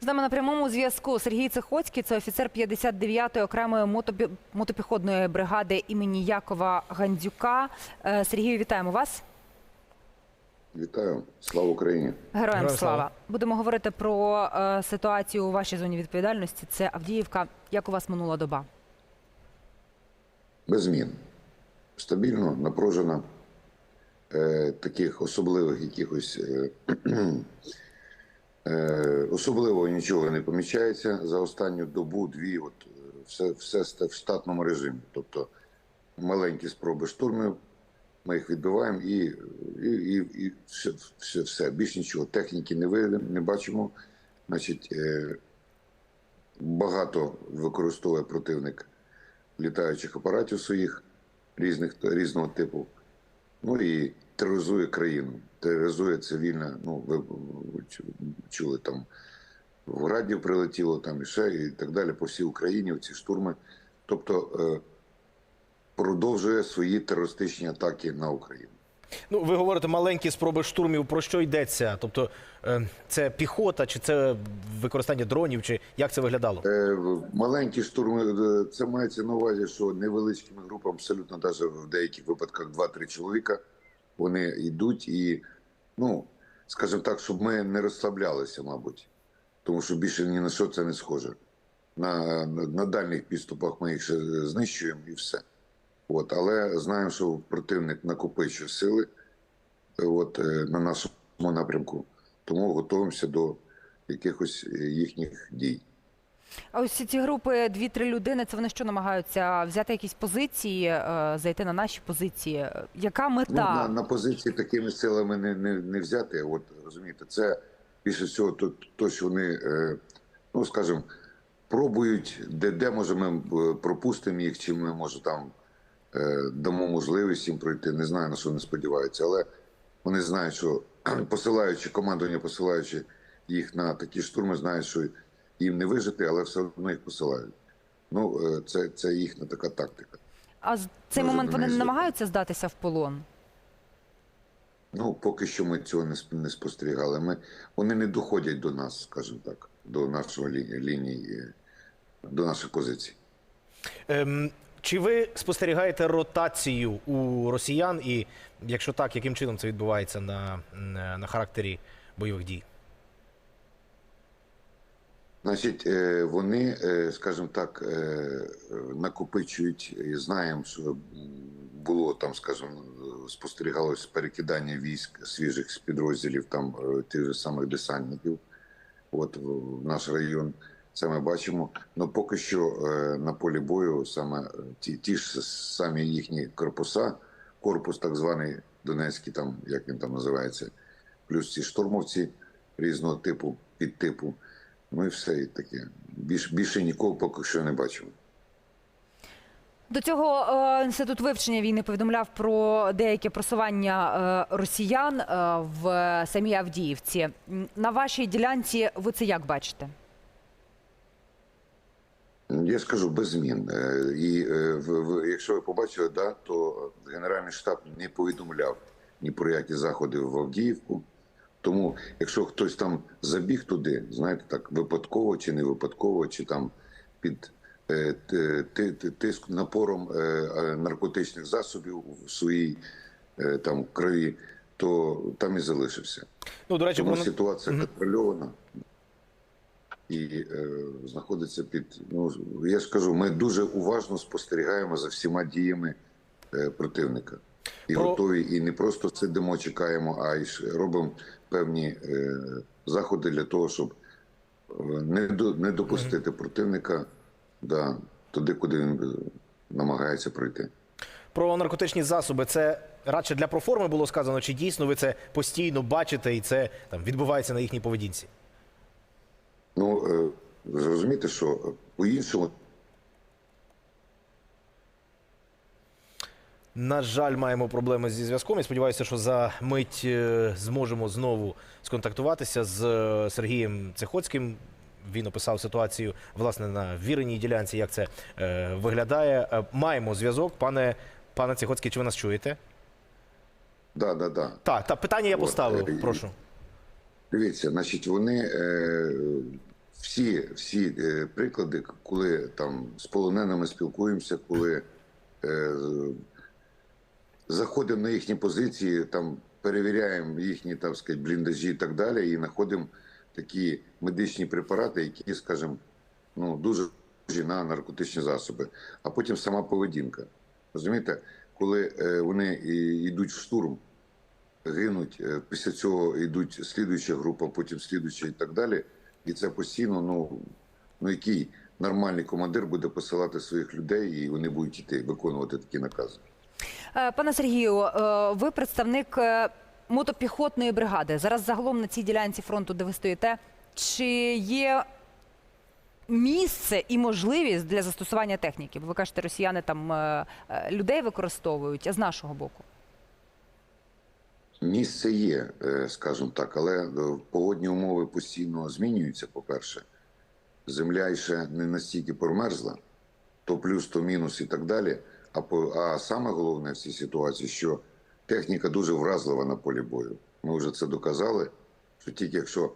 З нами на прямому зв'язку Сергій Цихоцький, це офіцер 59-ї окремої мотопі- мотопіхотної бригади імені Якова Гандзюка. Е, Сергію, вітаємо вас. Вітаю, слава Україні. Героям слава. слава. Будемо говорити про е, ситуацію у вашій зоні відповідальності. Це Авдіївка. Як у вас минула доба? Без змін. Стабільно, напружено. Е, таких особливих якихось е, особливо нічого не помічається за останню добу-дві. От е, все, все в штатному режимі. Тобто маленькі спроби штурмів, ми їх відбиваємо і, і, і, і все, все, все. Більш нічого. Техніки не видимо, не бачимо. Значить, е, багато використовує противник літаючих апаратів своїх різних різного типу. Ну і тероризує країну. Тероризує цивільне. Ну, ви, чули там в Градів прилетіло там і ще, і так далі по всій Україні ці штурми. Тобто е, продовжує свої терористичні атаки на Україну. Ну, ви говорите маленькі спроби штурмів. Про що йдеться? Тобто, е, це піхота, чи це використання дронів, чи як це виглядало? Е, Маленькі штурми, це мається на увазі, що невеличкими групами, абсолютно навіть в деяких випадках 2-3 чоловіка, вони йдуть і, ну, скажімо так, щоб ми не розслаблялися, мабуть, тому що більше ні на що це не схоже. На, на, дальніх підступах ми їх знищуємо і все. От, але знаємо, що противник накопичує сили от, е, на нашому напрямку, тому готуємося до якихось е, їхніх дій. А ось ці групи дві-три людини. Це вони що намагаються взяти якісь позиції, е, зайти на наші позиції. Яка Ну, на, на позиції такими силами не, не, не взяти. От розумієте, це більше всього то, то що вони, е, ну скажімо, пробують, де, де може ми е, пропустимо їх, чи ми може там дамо можливість їм пройти. Не знаю на що вони сподіваються, але вони знають, що посилаючи командування, посилаючи їх на такі штурми, знають, що їм не вижити, але все одно їх посилають. Ну, е, це, це їхня така тактика. А з цей Може, момент вони не намагаються здатися в полон? Ну, поки що ми цього не, не спостерігали. Ми, вони не доходять до нас, скажімо так, до нашої лінії, лінії е, до наших позицій. Ем, чи ви спостерігаєте ротацію у росіян? І якщо так, яким чином це відбувається на, на, на характері бойових дій? Значить, е, вони, е, скажімо так, е, накопичують, і знаємо, що було там, скажімо, спостерігалось перекидання військ свіжих з підрозділів там тих же самих десантників. От в наш район. Це ми бачимо. Ну поки що на полі бою саме ті, ті ж самі їхні корпуса, корпус так званий Донецький, там як він там називається, плюс ці штурмовці різного типу, підтипу. Ну і все і таке. Більш, більше нікого поки що не бачимо. До цього е, інститут вивчення війни повідомляв про деяке просування е, росіян е, в самій Авдіївці. На вашій ділянці ви це як бачите? Я скажу без змін. І в, в, якщо ви побачили, да, то Генеральний штаб не повідомляв ні про які заходи в Авдіївку. Тому, якщо хтось там забіг туди, знаєте, так випадково чи не випадково, чи там під е, ти- ти- ти- тиск напором е, е, наркотичних засобів в своїй е, там крові, то там і залишився. Ну, до речі, Тому про... ситуація Мгм. контрольована і е, знаходиться під. Ну я ж кажу, ми дуже уважно спостерігаємо за всіма діями е, противника. І Про- готові, і не просто сидимо, чекаємо, а й робимо певні е, заходи для того, щоб е, не, до, не допустити противника да, туди, куди він е, намагається пройти. про наркотичні засоби. Це радше для проформи було сказано, чи дійсно ви це постійно бачите і це там відбувається на їхній поведінці? Ну е, ви що е, по-іншому На жаль, маємо проблеми зі зв'язком. Я сподіваюся, що за мить е, зможемо знову сконтактуватися з е, Сергієм Цехоцьким. Він описав ситуацію власне на віреній ділянці, як це е, виглядає. Е, маємо зв'язок, пане пане Цехоцький, чи ви нас чуєте? да, да, да. Так, та питання я От, поставив. е, Прошу. Дивіться, значить, вони е, всі, всі е, приклади, коли там з полоненими спілкуємося, коли е, заходимо на їхні позиції, там перевіряємо їхні там сказать, бліндажі і так далі, і знаходимо такі медичні препарати, які, скажімо, ну дуже схожі на наркотичні засоби, а потім сама поведінка. Розумієте, коли е, вони йдуть в штурм, гинуть, е, після цього йдуть слідуюча група, потім слідуюча і так далі. І це постійно, ну, ну який нормальний командир буде посилати своїх людей, і вони будуть йти виконувати такі накази. Е, Пане Сергію, е, ви представник е, мотопіхотної бригади. Зараз загалом на цій ділянці фронту, де ви стоїте, чи є місце і можливість для застосування техніки? Бо ви кажете, росіяни там людей використовують, а з нашого боку. Місце є, скажімо так, але погодні умови постійно змінюються, по-перше. Земля ще не настільки промерзла, то плюс, то мінус і так далі. А, а саме головне в цій ситуації, що техніка дуже вразлива на полі бою. Ми вже це доказали, що тільки якщо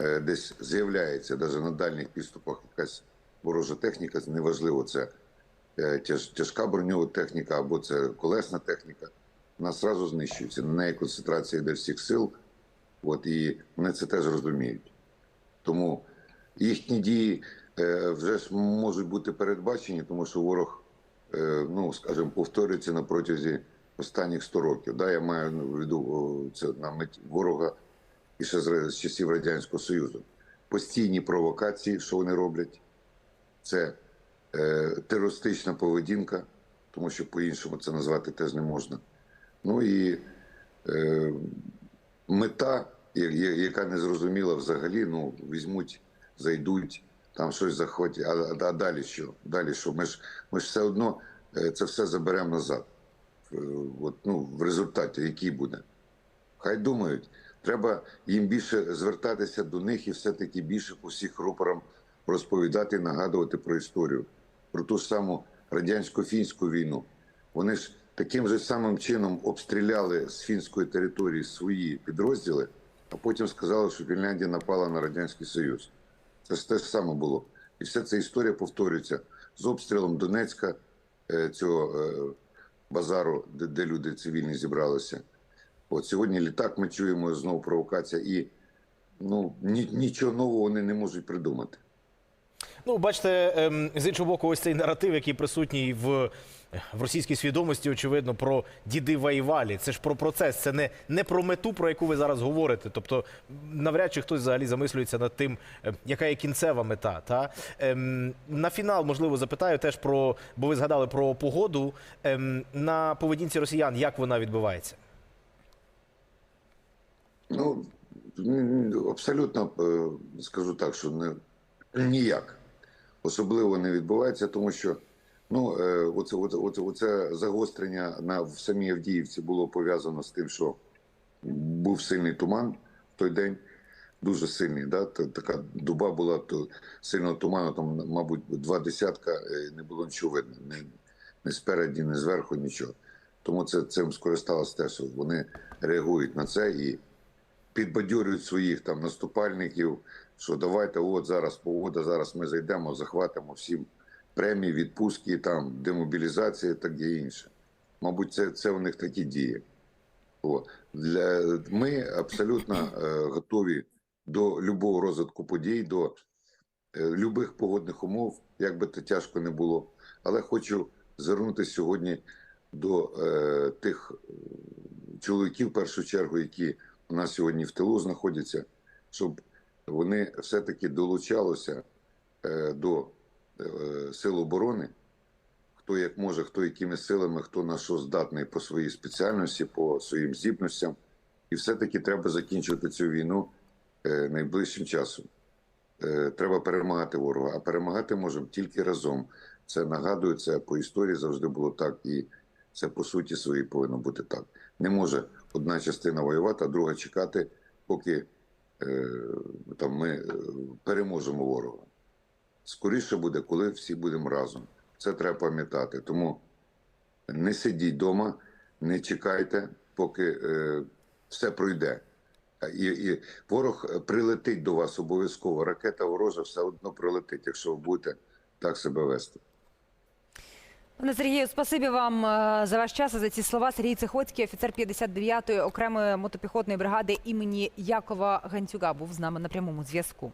е, десь з'являється, навіть на дальніх підступах якась ворожа техніка, неважливо, це е, тяж, тяжка броньова техніка або це колесна техніка, вона зразу знищується. На неї концентрація йде всіх сил, от, і вони це теж розуміють. Тому їхні дії е, вже ж можуть бути передбачені, тому що ворог, ну скажімо, повторюється на протязі останніх 100 років. Да, я маю в виду це на меті ворога і ще з, часів Радянського Союзу. Постійні провокації, що вони роблять, це е, терористична поведінка, тому що по-іншому це назвати теж не можна. Ну і е, мета, яка не зрозуміла взагалі, ну візьмуть, зайдуть, там щось захватять, а, а далі що? Далі що? Ми ж, ми ж все одно е, це все заберемо назад. Е, От, ну, в результаті, який буде. Хай думають, треба їм більше звертатися до них і все-таки більше по всіх рупорам розповідати і нагадувати про історію, про ту саму радянсько-фінську війну. Вони ж таким же самим чином обстріляли з фінської території свої підрозділи, а потім сказали, що Фінляндія напала на Радянський Союз. Це ж те ж саме було. І вся ця історія повторюється з обстрілом Донецька, е, цього е, базару, де, де люди цивільні зібралися. От сьогодні літак ми чуємо знову провокація, і ну ні, нічого нового вони не можуть придумати. Ну, бачите, ем, з іншого боку, ось цей наратив, який присутній в, в російській свідомості, очевидно, про діди воювали. Це ж про процес, це не, не про мету, про яку ви зараз говорите. Тобто, навряд чи хтось взагалі замислюється над тим, е, яка є кінцева мета. Та? Ем, на фінал, можливо, запитаю теж про, бо ви згадали про погоду. Ем, на поведінці росіян, як вона відбувається? Ну абсолютно е, скажу так, що не ніяк особливо не відбувається, тому що ну е, оце, оце, оце, оце загострення на в самій Авдіївці було пов'язано з тим, що був сильний туман в той день. Дуже сильний, да? Та- така дуба була то сильного туману, там, мабуть, два десятка, е, не було нічого видно. Ні, ні спереді, ні зверху, нічого. Тому це цим скористалось те, що вони реагують на це і підбадьорюють своїх там наступальників, що давайте, от зараз погода, зараз ми зайдемо, захватимо всім премії, відпустки, там демобілізація так і інше. Мабуть, це, це у них такі дії. О, для, ми абсолютно е, готові до любого розвитку подій, до е, любих погодних умов, як би це тяжко не було. Але хочу звернутися сьогодні до е, тих е, чоловіків, в першу чергу, які у нас сьогодні в тилу знаходяться, щоб вони все-таки долучалися е, до е, сил оборони, хто як може, хто якими силами, хто на що здатний по своїй спеціальності, по своїм здібностям. І все-таки треба закінчувати цю війну е, найближчим часом. Е, Треба перемагати ворога, а перемагати можемо тільки разом. Це нагадую, це по історії завжди було так, і це по суті своїй повинно бути так. Не може одна частина воювати, а друга чекати, поки е, там ми е, переможемо ворога. Скоріше буде, коли всі будемо разом. Це треба пам'ятати. Тому не сидіть вдома, не чекайте, поки е, все пройде. І, і ворог прилетить до вас обов'язково. Ракета ворожа все одно прилетить, якщо ви будете так себе вести. Пане Сергію, спасибі вам е, за ваш час і за ці слова. Сергій Цихоцький, офіцер 59-ї окремої мотопіхотної бригади імені Якова Гандзюка, був з нами на прямому зв'язку.